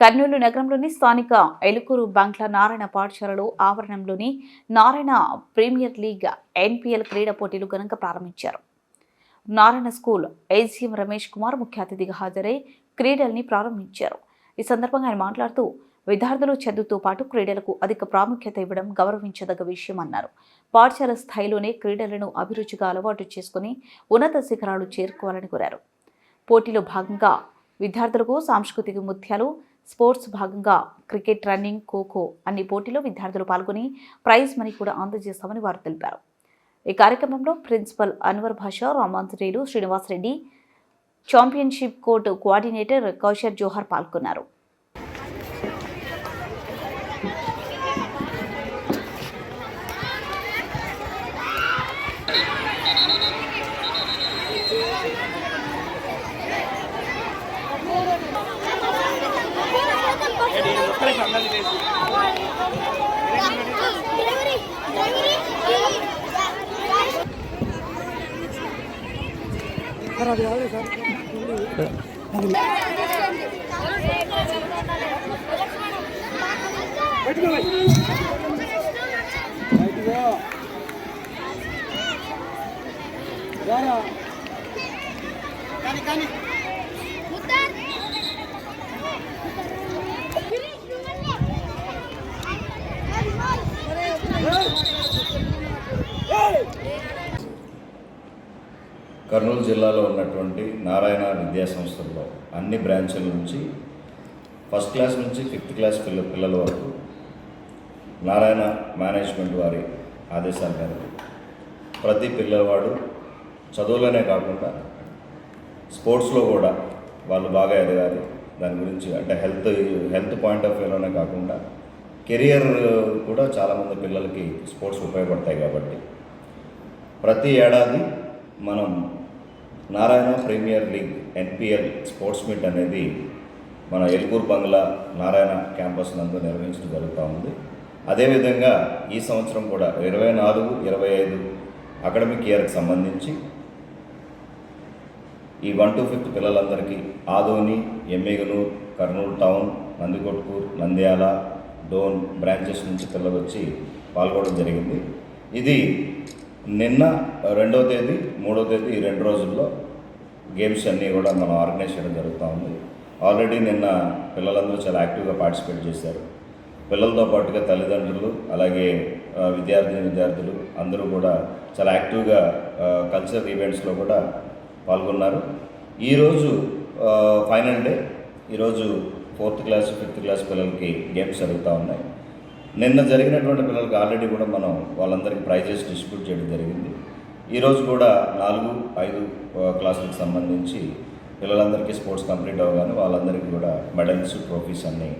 కర్నూలు నగరంలోని స్థానిక ఎలుకూరు బంగ్లా నారాయణ పాఠశాలలో ఆవరణంలోని నారాయణ ప్రీమియర్ లీగ్ ఎన్పిఎల్ క్రీడా పోటీలు ఘనంగా ప్రారంభించారు. నారాయణ స్కూల్ ఏజీఎం రమేష్ కుమార్ ముఖ్య అతిథిగా హాజరై క్రీడల్ని ప్రారంభించారు. ఈ సందర్భంగా ఆయన మాట్లాడుతూ విద్యార్థులు చదువుతో పాటు క్రీడలకు అధిక ప్రాముఖ్యత ఇవ్వడం గౌరవించదగ్గ విషయం అన్నారు. పాఠశాల స్థాయిలోనే క్రీడలను అభిరుచిగా అలవాటు చేసుకుని ఉన్నత శిఖరాలు చేరుకోవాలని కోరారు. పోటీలో భాగంగా విద్యార్థులకు సాంస్కృతిక ముత్యాలు స్పోర్ట్స్ భాగంగా క్రికెట్ రన్నింగ్ ఖోఖో అన్ని పోటీలో విద్యార్థులు పాల్గొని ప్రైజ్ మనీ కూడా అందజేస్తామని వారు తెలిపారు. ఈ కార్యక్రమంలో principal Anwar Basha Ramanjaneyulu Srinivasareddy championship court coordinator Kausar Johar పాల్గొన్నారు. సార్ కానీ కానీ. కర్నూలు జిల్లాలో ఉన్నటువంటి నారాయణ విద్యా సంస్థల్లో అన్ని బ్రాంచుల నుంచి ఫస్ట్ క్లాస్ నుంచి ఫిఫ్త్ క్లాస్ పిల్ల పిల్లల వరకు నారాయణ మేనేజ్మెంట్ వారి ఆదేశాల మేరకు ప్రతి పిల్లవాడు చదువులోనే కాకుండా స్పోర్ట్స్లో కూడా వాళ్ళు బాగా ఎదగాలి. దాని గురించి అంటే హెల్త్ హెల్త్ పాయింట్ ఆఫ్ వ్యూలోనే కాకుండా కెరియర్ కూడా చాలామంది పిల్లలకి స్పోర్ట్స్ ఉపయోగపడతాయి కాబట్టి ప్రతి ఏడాది మనం Narayana premier league NPL sports meet అనేది మన ఎల్గూర్ బంగ్లా నారాయణ క్యాంపస్ నందు నిర్వహించడం జరుగుతూ ఉంది. అదేవిధంగా ఈ సంవత్సరం కూడా ఇరవై నాలుగు ఇరవై ఐదు అకాడమిక్ ఇయర్కి సంబంధించి ఈ వన్ టు ఫిఫ్త్ పిల్లలందరికీ ఆదోని ఎమ్మిగనూరు కర్నూలు టౌన్ నందికొట్కూరు నంద్యాల డోన్ బ్రాంచెస్ నుంచి పిల్లలు వచ్చి పాల్గొనడం జరిగింది. ఇది నిన్న రెండవ తేదీ మూడవ తేదీ ఈ రెండు రోజుల్లో గేమ్స్ అన్నీ కూడా మనం ఆర్గనైజ్ చేయడం జరుగుతూ ఉంది. ఆల్రెడీ నిన్న పిల్లలందరూ చాలా యాక్టివ్గా పార్టిసిపేట్ చేశారు. పిల్లలతో పాటుగా తల్లిదండ్రులు అలాగే విద్యార్థిని విద్యార్థులు అందరూ కూడా చాలా యాక్టివ్గా కల్చరల్ ఈవెంట్స్లో కూడా పాల్గొన్నారు. ఈరోజు ఫైనల్ డే. ఈరోజు ఫోర్త్ క్లాస్ ఫిఫ్త్ క్లాస్ పిల్లలకి గేమ్స్ జరుగుతూ ఉన్నాయి. నిన్న జరిగినటువంటి పిల్లలకి ఆల్రెడీ కూడా మనం వాళ్ళందరికీ ప్రైజెస్ డిస్ట్రిబ్యూట్ చేయడం జరిగింది. ఈరోజు కూడా నాలుగు ఐదు క్లాసులకు సంబంధించి పిల్లలందరికీ స్పోర్ట్స్ కంప్లీట్ అవ్వగానే వాళ్ళందరికీ కూడా మెడల్స్ ట్రోఫీస్ అన్నీ